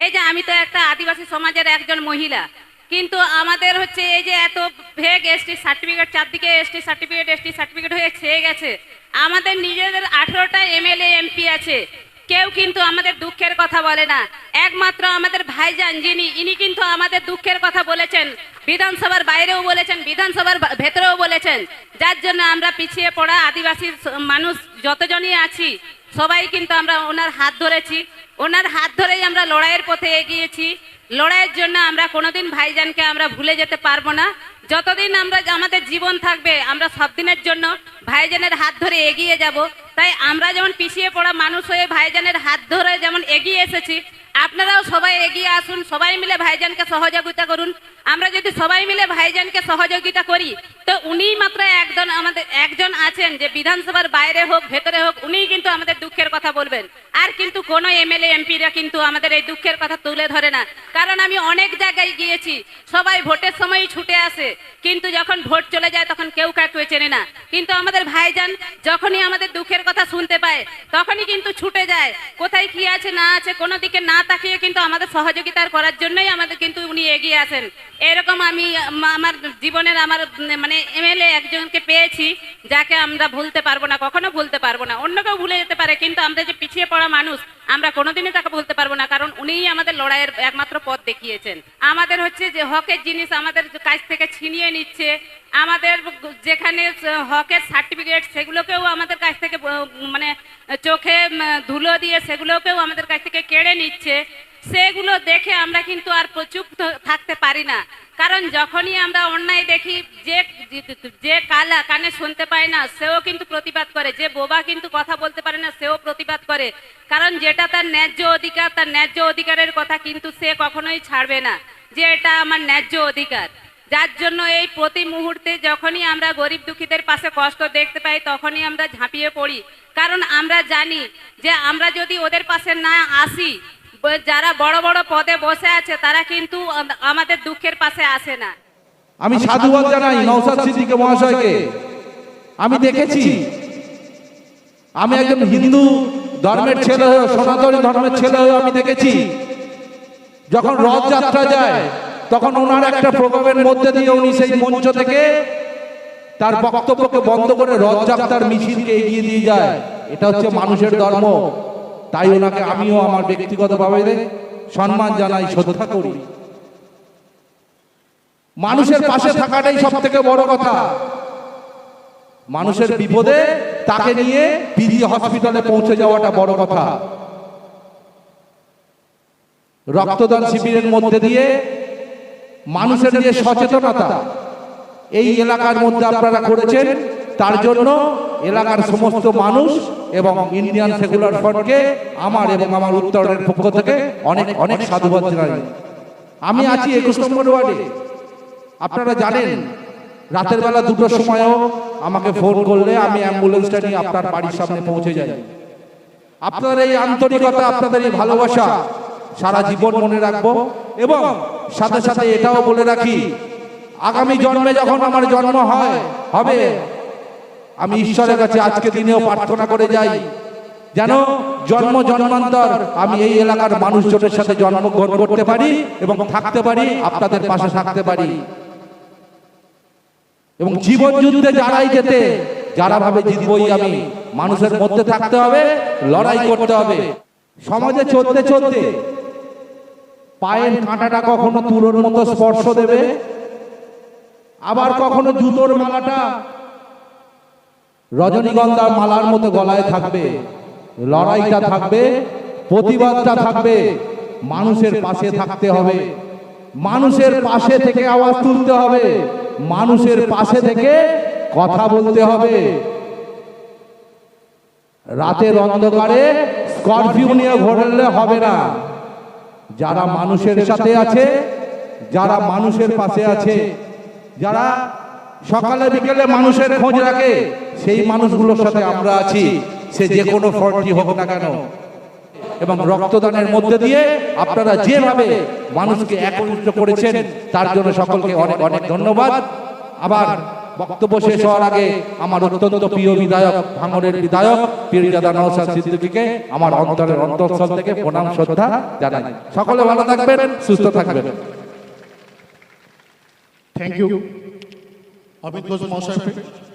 এই যে আমি তো একটা আদিবাসী সমাজের একজন মহিলা, কিন্তু আমাদের হচ্ছে এই যে এত ভেগ এসটি সার্টিফিকেট চারদিকে এসটি সার্টিফিকেট এসটি সার্টিফিকেট হয়ে ছেয়ে গেছে। আমাদের নিজেদের আঠেরোটা এমএলএ এমপি আছে। কেউ কিন্তু আমাদের দুঃখের কথা বলে না। একমাত্র আমাদের ভাইজান যিনি, ইনি কিন্তু আমাদের দুঃখের কথা বলেছেন। বিধানসভার বাইরেও বলেছেন, বিধানসভার ভেতরেও বলেছেন। যার জন্য আমরা পিছিয়ে পড়া আদিবাসী মানুষ যতজনই আছি সবাই কিন্তু আমরা ওনার হাত ধরেছি। ওনার হাত ধরেই আমরা লড়াইয়ের পথে এগিয়েছি। লড়াইয়ের জন্য আমরা কোনোদিন ভাইজানকে আমরা ভুলে যেতে পারব না। যতদিন আমরা আমাদের জীবন থাকবে, আমরা সব দিনের জন্য ভাইজানের হাত ধরে এগিয়ে যাব। তাই আমরা যেমন পিছিয়ে পড়া মানুষ হয়ে ভাইজানের হাত ধরে যেমন এগিয়ে এসেছি আপনারাও সবাই এগিয়ে আসুন, সবাই মিলে ভাইজানকে সহযোগিতা করুন। আমরা যদি সবাই মিলে ভাইজানকে সহযোগিতা করি, তো উনিই মাত্র একজন আমাদের, একজন আছেন যে বিধানসভার বাইরে হোক, ভেতরে হোক, উনিই কিন্তু আমাদের দুঃখের কথা বলবেন। আর কিন্তু কোনো এমএলএ, এমপিরা কিন্তু আমাদের এই দুঃখের কথা তুলে ধরে না। কারণ আমি অনেক জায়গায় গিয়েছি, সবাই ভোটের সময়ই ছুটে আসে। কিন্তু যখন ভোট চলে যায়, তখন কেউ কাউকে চেনে না। কিন্তু আমাদের ভাইজান যখনই আমাদের দুঃখের কথা শুনতে পায়, তখনই কিন্তু ছুটে যায়। কোথায় কি আছে, না আছে, কোনো দিকে না তাকিয়ে কিন্তু আমাদের সহযোগিতা করার জন্যই আমাদের কিন্তু উনি এগিয়ে আসেন এরকম আমি আমার জীবনের আমার মানে এমএলএ একজনকে পেয়েছি, যাকে আমরা ভুলতে পারব না, কখনো ভুলতে পারব না। অন্য কেউ ভুলে যেতে পারে, কিন্তু আমরা যে পিছিয়ে পড়া মানুষ আমরা কোনোদিনই তাকে বলতে পারব না, কারণ উনিই আমাদের লড়াইয়ের একমাত্র পথ দেখিয়েছেন। আমাদের হচ্ছে যে হকের জিনিস আমাদের কাছ থেকে ছিনিয়ে নিচ্ছে, আমাদের যেখানে হকের সার্টিফিকেট সেগুলোকেও আমাদের কাছ থেকে মানে চোখে ধুলো দিয়ে সেগুলোকেও আমাদের কাছ থেকে কেড়ে নিচ্ছে। সেগুলো দেখে আমরা কিন্তু আর প্রচুপ থাকতে পারি না। কারণ যখনই আমরা অন্যায় দেখি, যে যে কালা কানে শুনতে পায় না, সেও কিন্তু প্রতিবাদ করে। যে বোবা কিন্তু কথা বলতে পারে না, সেও প্রতিবাদ করে। কারণ যেটা তার ন্যায্য অধিকার, তার ন্যায্য অধিকারের কথা কিন্তু সে কখনোই ছাড়বে না, যে এটা আমার ন্যায্য অধিকার। যার জন্য এই প্রতি মুহূর্তে যখনই আমরা গরিব দুঃখীদের পাশে কষ্ট দেখতে পাই, তখনই আমরা ঝাঁপিয়ে পড়ি। কারণ আমরা জানি যে আমরা যদি ওদের পাশে না আসি যারা বড় বড় পদে বসে আছে তারা কিন্তু আমাদের দুঃখের পাশে আসে না। আমি সাধুবাদ জানাই নৌসাদ সিদ্দিকে মহাশয়কে। আমি দেখেছি। আমি একজন হিন্দু ধর্মের ছেলে হয়ে সনাতনী ধর্মের ছেলে হয়ে আমি দেখেছি। যখন রথযাত্রা যায় তখন ওনার একটা প্রোগ্রামের মধ্যে দিয়ে উনি সেই মঞ্চ থেকে তার বক্তব্যকে বন্ধ করে রথযাত্রার মিছিলকে এগিয়ে দিয়ে যায়। এটা হচ্ছে মানুষের ধর্ম। তাই ওনাকে আমিও আমার ব্যক্তিগতভাবে সম্মান জানাই, শ্রদ্ধা করি। মানুষের পাশে থাকাটাই সব থেকে বড় কথা। মানুষের বিপদে তাকে নিয়ে পিজি হসপিটালে পৌঁছে যাওয়াটা বড় কথা। রক্তদান শিবিরের মধ্যে দিয়ে মানুষের যে সচেতনতা, এই এলাকার মধ্যে আপনারা করেছেন তার জন্য এলাকার সমস্ত মানুষ এবং ইন্ডিয়ান সেকুলার ফ্রন্টকে আমার এবং আমার উত্তরের পক্ষ থেকে অনেক অনেক সাধুবাদ জানাই। আমি আছি একুশ নম্বর ওয়ার্ডে। আপনারা জানেন রাতের বেলা দুটোর সময়ও আমাকে ফোন করলে আমি অ্যাম্বুলেন্সটা নিয়ে আপনার বাড়ির সামনে পৌঁছে যাই। আপনার এই আন্তরিকতা আপনাদের এই ভালোবাসা সারা জীবন মনে রাখব এবং সাথে সাথে এটাও বলে রাখি আগামী জন্মে যখন আমার জন্ম হয় হবে আমি ঈশ্বরের কাছে আজকে দিনেও প্রার্থনা করে যাই। যেন জন্ম জন্মান্তর আমি এই এলাকার মানুষজনের সাথে জন্মগ্রহণ করতে পারি এবং থাকতে পারি আপনাদের পাশে থাকতে পারি। এবং জীবন যুদ্ধে যারাই যেতে যারা ভাবে জিতবই আমি মানুষের মধ্যে থাকতে হবে লড়াই করতে হবে। সমাজে চলতে চলতে পায়ের কাঁটাটা কখনো তুলোর মতো স্পর্শ দেবে আবার কখনো জুতোর মালাটা রজনীগন্ধা মালার মতো গলায় থাকবে, লড়াইটা থাকবে, প্রতিবাদটা থাকবে, মানুষের পাশে থাকতে হবে, মানুষের পাশে থেকে আওয়াজ তুলতে হবে, মানুষের পাশে থেকে কথা বলতে হবে। রাতের অন্ধকারে স্করপিও নিয়ে ঘোরলে হবে না। যারা মানুষের সাথে আছে, যারা মানুষের পাশে আছে, যারা সকালে বিকেলে মানুষের খোঁজ রাখে, সেই মানুষগুলোর সাথে আমরা আছি। সে যে কোনো ফ্রন্টই হোক না কেন। এবং রক্তদানের মধ্যে দিয়ে আপনারা যেভাবে মানুষকে একত্রিত করেছেন, তার জন্য সকলকে অনেক অনেক ধন্যবাদ। আবার বক্তব্য শেষ হওয়ার আগে আমার অত্যন্ত প্রিয় বিধায়ক ভাঙড়ের বিধায়ক, পীরজাদা নওশাদ সিদ্দিকীকে আমার অন্তরের অন্তঃস্থল থেকে প্রণাম, শ্রদ্ধা জানাই। সকলে ভালো থাকবেন, সুস্থ থাকবেন। থ্যাংক ইউ অমিত ঘোষ মহাশয়